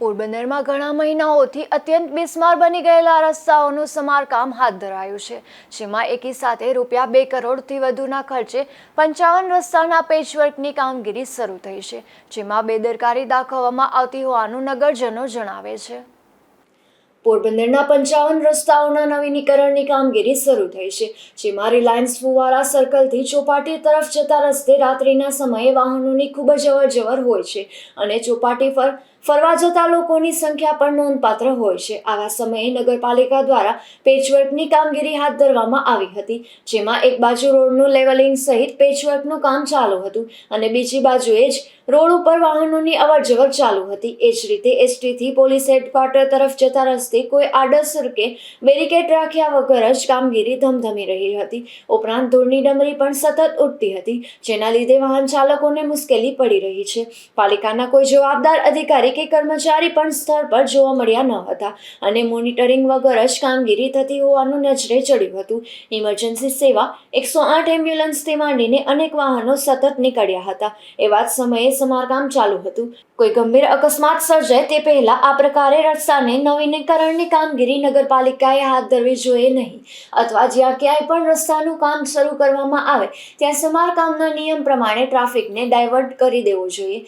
પોરબંદરમાં ઘણા મહિનાઓથી અત્યંત બિસ્માર બની ગયેલા રસ્તાઓનું સમારકામ હાથ ધરાયું છે, જેમાં એકી સાથે રૂપિયા બે કરોડથી વધુના ખર્ચે પંચાવન રસ્તાના પેચવર્કની કામગીરી શરૂ થઈ છે, જેમાં બેદરકારી દાખવવામાં આવતી હોવાનું નગરજનો જણાવે છે. પોરબંદરના પંચાવન રસ્તાઓના નવીનીકરણની કામગીરી શરૂ થઈ છે, જેમાં રિલાયન્સ ફુવારા સર્કલથી ચોપાટી તરફ જતા રસ્તે રાત્રિના સમયે વાહનોની ખૂબ જ અવરજવર હોય છે અને ચોપાટી પર ફરવા જતા લોકોની સંખ્યા પણ નોંધપાત્ર હોય છે. આવા સમયે નગરપાલિકા દ્વારા પેચવર્કની કામગીરી હાથ ધરવામાં આવી હતી, જેમાં એક બાજુ રોડનું લેવલિંગ સહિત પેચવર્કનું કામ ચાલુ હતું અને બીજી બાજુએ જ રોડ ઉપર વાહનોની અવરજવર ચાલુ હતી. એ જ રીતે એસટીથી પોલીસ હેડક્વાર્ટર તરફ જતા રસ્તે કોઈ આડઅસર કે બેરિકેડ રાખ્યા વગર જ કામગીરી ધમધમી રહી હતી. ઉપરાંત ધૂળની ડમરી પણ સતત ઉઠતી હતી, જેના લીધે વાહન ચાલકોને મુશ્કેલી પડી રહી છે. પાલિકાના કોઈ જવાબદાર અધિકારી કે કર્મચારી પણ સ્થળ પર જોવા મળ્યા ન હતા અને મોનિટરિંગ વગર જ કામગીરી થતી હોવાનું નજરે ચડ્યું હતું. ઇમરજન્સી સેવા એકસો આઠ એમ્બ્યુલન્સથી માંડીને અનેક વાહનો સતત નીકળ્યા હતા. એવા જ સમયે સમારકામ ચાલુ હતું. કોઈ ગંભીર અકસ્માત સર્જાય તે પહેલા આ પ્રકારે રસ્તાને નવીનીકરણની કામગીરી નગરપાલિકાએ હાથ ધરવી જોઈએ નહીં. અથવા જ્યાં ક્યાંય પણ રસ્તાનું કામ શરૂ કરવામાં આવે, ત્યાં સમારકામના નિયમ પ્રમાણે ટ્રાફિકને ડાયવર્ટ કરી દેવો જોઈએ.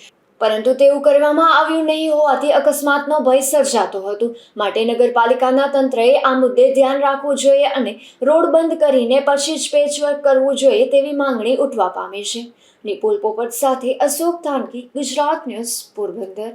પરંતુ તેવું કરવામાં આવ્યું નહીં હોવાથી અકસ્માતનો ભય સર્જાતો હતો. માટે નગરપાલિકાના તંત્રએ આ મુદ્દે ધ્યાન રાખવું જોઈએ અને રોડ બંધ કરીને પછી જ પેચવર્ક કરવું જોઈએ તેવી માંગણી ઉઠવા પામી છે. નિપુલ પોપટ સાથે અશોક થાનકી ગુજરાત ન્યૂઝ પોરબંદર.